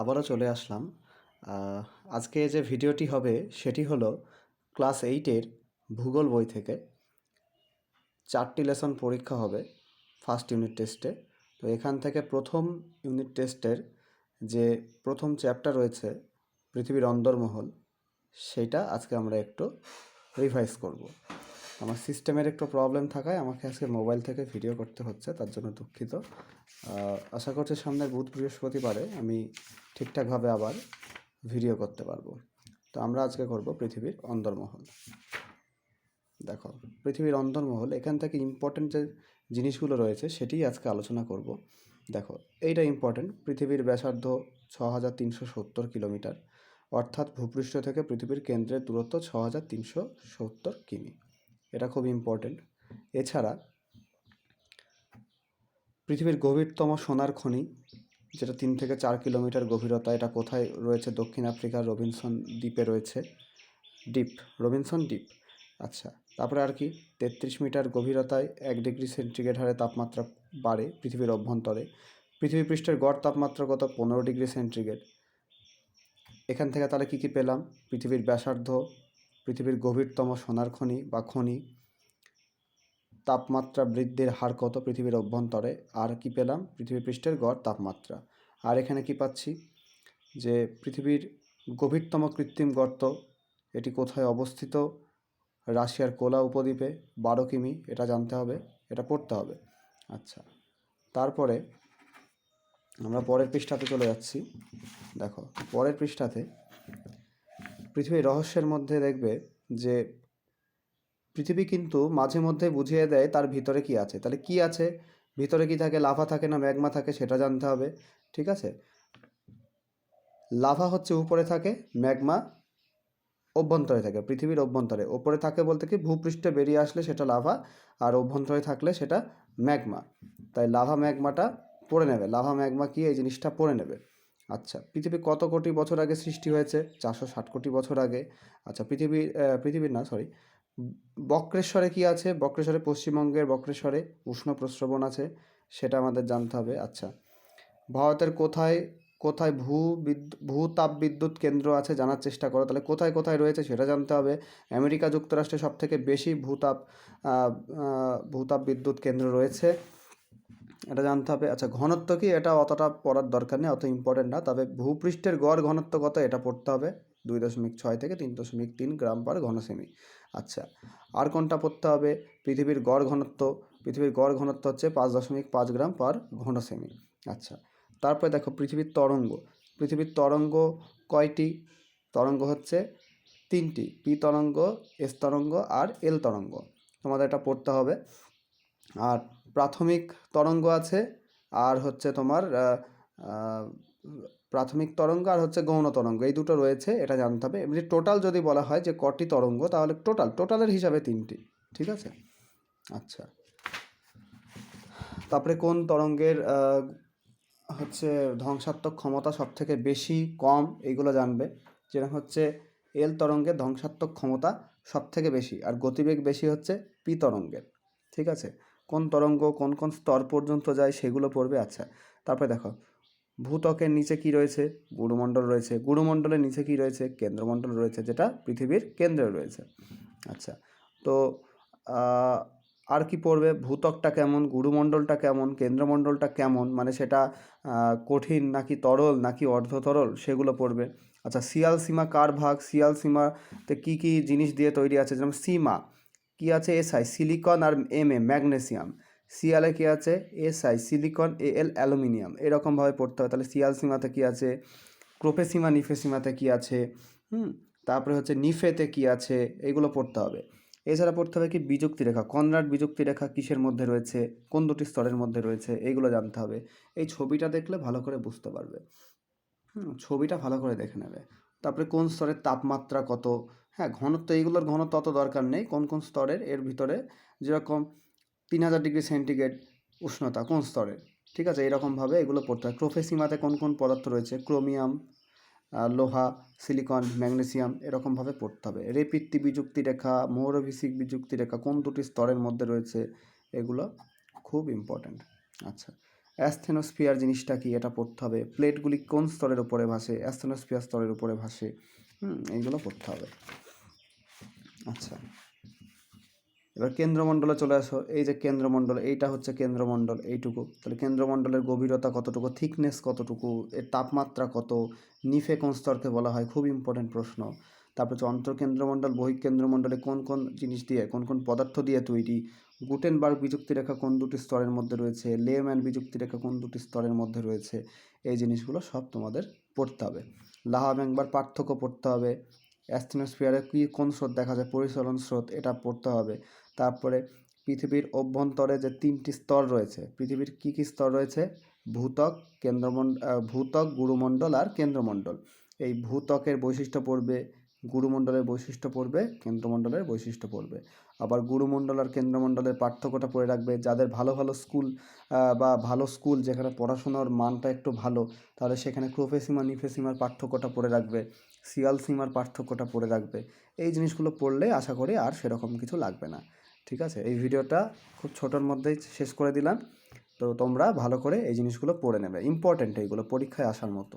আবারও চলে আসলাম। আজকে যে ভিডিওটি হবে সেটি হলো ক্লাস এইটের ভূগোল বই থেকে। চারটি লেসন পরীক্ষা হবে ফার্স্ট ইউনিট টেস্টে। তো এখান থেকে প্রথম ইউনিট টেস্টের যে প্রথম চ্যাপ্টার রয়েছে পৃথিবীর অন্দরমহল, সেটা আজকে আমরা একটু রিভাইজ করব। আমার সিস্টেমের একটু প্রবলেম থাকায় আমাকে আজকে মোবাইল থেকে ভিডিও করতে হচ্ছে, তার জন্য দুঃখিত। আশা করছি সামনের বুধ বৃহস্পতিবারে আমি ঠিকঠাকভাবে আবার ভিডিও করতে পারব। তো আমরা আজকে করব পৃথিবীর অন্দরমহল। দেখো, পৃথিবীর অন্দরমহল, এখান থেকে ইম্পর্টেন্ট যে জিনিসগুলো রয়েছে সেটিই আজকে আলোচনা করব। দেখো, এইটা ইম্পর্টেন্ট পৃথিবীর ব্যাসার্ধ ছ হাজার তিনশো সত্তর কিলোমিটার, অর্থাৎ ভূপৃষ্ঠ থেকে পৃথিবীর কেন্দ্রের দূরত্ব ছ হাজার তিনশো সত্তর কিমি। এটা খুব ইম্পর্টেন্ট এছাড়া পৃথিবীর গভীরতম সোনার খনি, যেটা তিন থেকে চার কিলোমিটার গভীরতা, এটা কোথায় রয়েছে? দক্ষিণ আফ্রিকার রবিনসন দ্বীপে রয়েছে। ডিপ রবিনসন দ্বীপ। আচ্ছা তারপরে আর কি? তেত্রিশ মিটার গভীরতায় এক ডিগ্রি সেন্টিগ্রেড হারে তাপমাত্রা বাড়ে পৃথিবীর অভ্যন্তরে। পৃথিবী পৃষ্ঠের গড় তাপমাত্রা কত? পনেরো ডিগ্রি সেন্টিগ্রেড। এখান থেকে তাহলে কী কী পেলাম? পৃথিবীর ব্যাসার্ধ পৃথিবীর গভীরতম সোনার খনি বা খনি, তাপমাত্রা বৃদ্ধির হার কত পৃথিবীর অভ্যন্তরে? আর কি পেলাম? পৃথিবী পৃষ্ঠের গড়, তাপমাত্রা। আর এখানে কি পাচ্ছি? যে পৃথিবীর গভীরতম কৃত্রিম গর্ত, এটি কোথায় অবস্থিত? রাশিয়ার কোলা উপদ্বীপে বারো কিমি, এটা জানতে হবে, এটা পড়তে হবে। আচ্ছা তারপরে আমরা পরের পৃষ্ঠাতে চলে যাচ্ছি। দেখো, পরের পৃষ্ঠাতে পৃথিবীর রহস্যের মধ্যে দেখবে যে পৃথিবী কিন্তু মাঝে মধ্যে বুঝিয়ে দেয় তার ভিতরে কি আছে। তাহলে কি আছে? ভিতরে কি থাকে? লাভা থাকে না? ম্যাগমা থাকে? সেটা জানতে হবে। ঠিক আছে? লাভা হচ্ছে উপরে থাকে, ম্যাগমা অভ্যন্তরে থাকে, পৃথিবীর অভ্যন্তরে। ওপরে থাকে বলতে কি? ভূপৃষ্ঠে বেরিয়ে আসলে সেটা লাভা আর অভ্যন্তরে থাকলে সেটা ম্যাগমা। তাই লাভা ম্যাগমাটা পড়ে নেবে। লাভা ম্যাগমা কি? এই জিনিসটা পড়ে নেবে। আচ্ছা পৃথিবী কত কোটি বছর আগে সৃষ্টি হয়েছে? চারশো ষাট কোটি বছর আগে। আচ্ছা পৃথিবীর পৃথিবীর না সরি বক্রেশ্বরে কি আছে? বক্রেশ্বরে পশ্চিমবঙ্গের বক্রেশ্বরে উষ্ণ প্রস্রবণ আছে, সেটা আমাদের জানতে হবে। আচ্ছা ভারতের কোথায় কোথায় ভূ বিদ্যুৎ, ভূ তাপ বিদ্যুৎ কেন্দ্র আছে জানার চেষ্টা করো। তাহলে কোথায় কোথায় রয়েছে সেটা জানতে হবে। আমেরিকা যুক্তরাষ্ট্রে সব থেকে বেশি ভূতাপ ভূতাপ বিদ্যুৎ কেন্দ্র রয়েছে। এটা জানতে হবে। আচ্ছা ঘনত্ব কি? এটা অতটা পড়ার দরকার নেই, অত ইম্পর্টেন্ট না। তবে ভূপৃষ্ঠের গড় ঘনত্ব কত? এটা পড়তে হবে। দুই দশমিক ছয় থেকে তিন দশমিক তিন গ্রাম পার ঘনসেমি। আচ্ছা আর কোনটা পড়তে হবে? পৃথিবীর গড় ঘনত্ব। পৃথিবীর গড় ঘনত্ব হচ্ছে পাঁচ দশমিক পাঁচ গ্রাম পার ঘনসেমি। আচ্ছা তারপরে দেখো পৃথিবীর তরঙ্গ। পৃথিবীর তরঙ্গ কয়টি? তরঙ্গ হচ্ছে তিনটি, পি তরঙ্গ, এস তরঙ্গ আর এল তরঙ্গ। তোমাদের এটা পড়তে হবে। আর প্রাথমিক তরঙ্গ আছে, আর হচ্ছে তোমার প্রাথমিক তরঙ্গ আর হচ্ছে গৌণ তরঙ্গ, এই দুটো রয়েছে, এটা জানতে হবে। এমনি টোটাল যদি বলা হয় যে কটি তরঙ্গ, তাহলে টোটাল টোটালের হিসাবে তিনটি, ঠিক আছে? আচ্ছা। তারপরে কোন তরঙ্গের হচ্ছে ধ্বংসাত্মক ক্ষমতা সব থেকে বেশি কম, এইগুলো জানবে। যেরকম হচ্ছে এল তরঙ্গের ধ্বংসাত্মক ক্ষমতা সব থেকে বেশি, আর গতিবেগ বেশি হচ্ছে পি তরঙ্গের, ঠিক আছে? কোন তরঙ্গ কোন কোন স্তর পর্যন্ত যায় সেগুলো পড়বে আচ্ছা। তারপরে দেখো, ভূত্বকের নিচে কি রয়েছে? গুরুমণ্ডল রয়েছে। গুরুমণ্ডলের নিচে কি রয়েছে? কেন্দ্রমণ্ডল রয়েছে, যেটা পৃথিবীর কেন্দ্রে রয়েছে। আচ্ছা তো আর কি পড়বে? ভূতকটা কেমন? গুরুমণ্ডলটা কেমন? কেন্দ্রমণ্ডলটা কেমন? মানে সেটা কঠিন নাকি তরল নাকি অর্ধ তরল সেগুলো পড়বে। আচ্ছা সিয়াল সীমা কার ভাগ? সিয়াল সীমাতে কি কি জিনিস দিয়ে তৈরি আছে? যেমন সীমা। কি আছে? এসআই সিলিকন আর এম এ ম্যাগনেসিয়াম সিয়ালে কি আছে? SI silicon A L aluminium এরকমভাবে পড়তে হবে তাহলে সিয়াল সীমাতে কি আছে? ক্রোপেসীমা নিফেসীমাতে কি আছে? হুম? তারপরে হচ্ছে নিফেতে কি আছে? এগুলো পড়তে হবে। এছাড়া পড়তে হবে কি? বিযুক্তি রেখা কনরাড বিযুক্তি রেখা কিসের মধ্যে রয়েছে? কোন দুটি স্তরের মধ্যে রয়েছে? এইগুলো জানতে হবে। এই ছবিটা দেখলে ভালো করে বুঝতে পারবে। হুম, ছবিটা ভালো করে দেখে নেবে। তারপরে কোন স্তরের তাপমাত্রা কত? হ্যাঁ ঘনত্ব, এইগুলোর ঘনত্ব অত দরকার নেই। কোন কোন স্তরের? এর ভিতরে যেরকম তিন হাজার ডিগ্রি সেন্টিগ্রেড উষ্ণতা কোন স্তরের? ঠিক আছে এরকমভাবে এগুলো পড়তে হয়। ক্রোফেসিমাতে কোন কোন পদার্থ রয়েছে? ক্রোমিয়াম লোহা, সিলিকন, ম্যাগনেসিয়াম এরকমভাবে পড়তে হবে। রেপিত্তি বিযুক্তি রেখা মৌরভিসিক বিযুক্তি রেখা কোন দুটি স্তরের মধ্যে রয়েছে? এগুলো খুব ইম্পর্ট্যান্ট আচ্ছা অ্যাস্থেনোস্ফিয়ার জিনিসটা কি? এটা পড়তে হবে। প্লেটগুলি কোন স্তরের উপরে ভাসে? অ্যাস্থেনোস্ফিয়ার স্তরের উপরে ভাসে। হুম, এইগুলো পড়তে হবে। আচ্ছা। এবার কেন্দ্রমণ্ডলে চলে আসো। এই যে কেন্দ্রমণ্ডল, এইটা হচ্ছে কেন্দ্রমণ্ডল, এইটুকু। তাহলে কেন্দ্রমণ্ডলের গভীরতা কতটুকু থিকনেস কতটুকু, এর তাপমাত্রা কত, নিফে কোন স্তরকে বলা হয়, খুব ইম্পর্টেন্ট প্রশ্ন। তারপর হচ্ছে অন্তর্কেন্দ্রমণ্ডল, বহিঃকেন্দ্রমণ্ডলে কোন কোন জিনিস দিয়ে, কোন কোন পদার্থ দিয়ে তৈরি, গুটেনবার্গ বিযুক্তি রেখা কোন দুটি স্তরের মধ্যে রয়েছে লেম্যান বিযুক্তি রেখা কোন দুটি স্তরের মধ্যে রয়েছে, এই জিনিসগুলো সব তোমাদের পড়তে হবে। লাহা ব্যাংবার পার্থক্য পড়তে হবে। অ্যাস্থেনোস্ফিয়ারে কী কোন স্রোত দেখা যায়? পরিচালন স্রোত, এটা পড়তে হবে। তারপরে পৃথিবীর অভ্যন্তরে যে তিনটি স্তর রয়েছে, পৃথিবীর কী কী স্তর রয়েছে? ভূত্বক কেন্দ্রমণ্ডল ভূত্বক গুরুমণ্ডল আর কেন্দ্রমণ্ডল। এই ভূত্বকের বৈশিষ্ট্য পড়বে, গুরুমণ্ডলের বৈশিষ্ট্য পড়বে, কেন্দ্রমণ্ডলের বৈশিষ্ট্য পড়বে। আবার গুরুমণ্ডল আর কেন্দ্রমণ্ডলের পার্থক্যটা পড়ে রাখবে, যাদের ভালো ভালো স্কুল বা ভালো স্কুল যেখানে পড়াশোনার মানটা একটু ভালো, তাহলে সেখানে ক্রোফেসিমা, নিফেসিমার পার্থক্যটা পড়ে রাখবে। সিয়াল সিমার পার্থক্যটা পড়ে রাখবে এই জিনিসগুলো পড়লে আশা করি আর সেরকম কিছু লাগবে না। ঠিক আছে? এই ভিডিওটা খুব ছোটোর মধ্যেই শেষ করে দিলাম। তো তোমরা ভালো করে এই জিনিসগুলো পড়ে নেবে। ইম্পর্ট্যান্ট এইগুলো, পরীক্ষায় আসার মতো।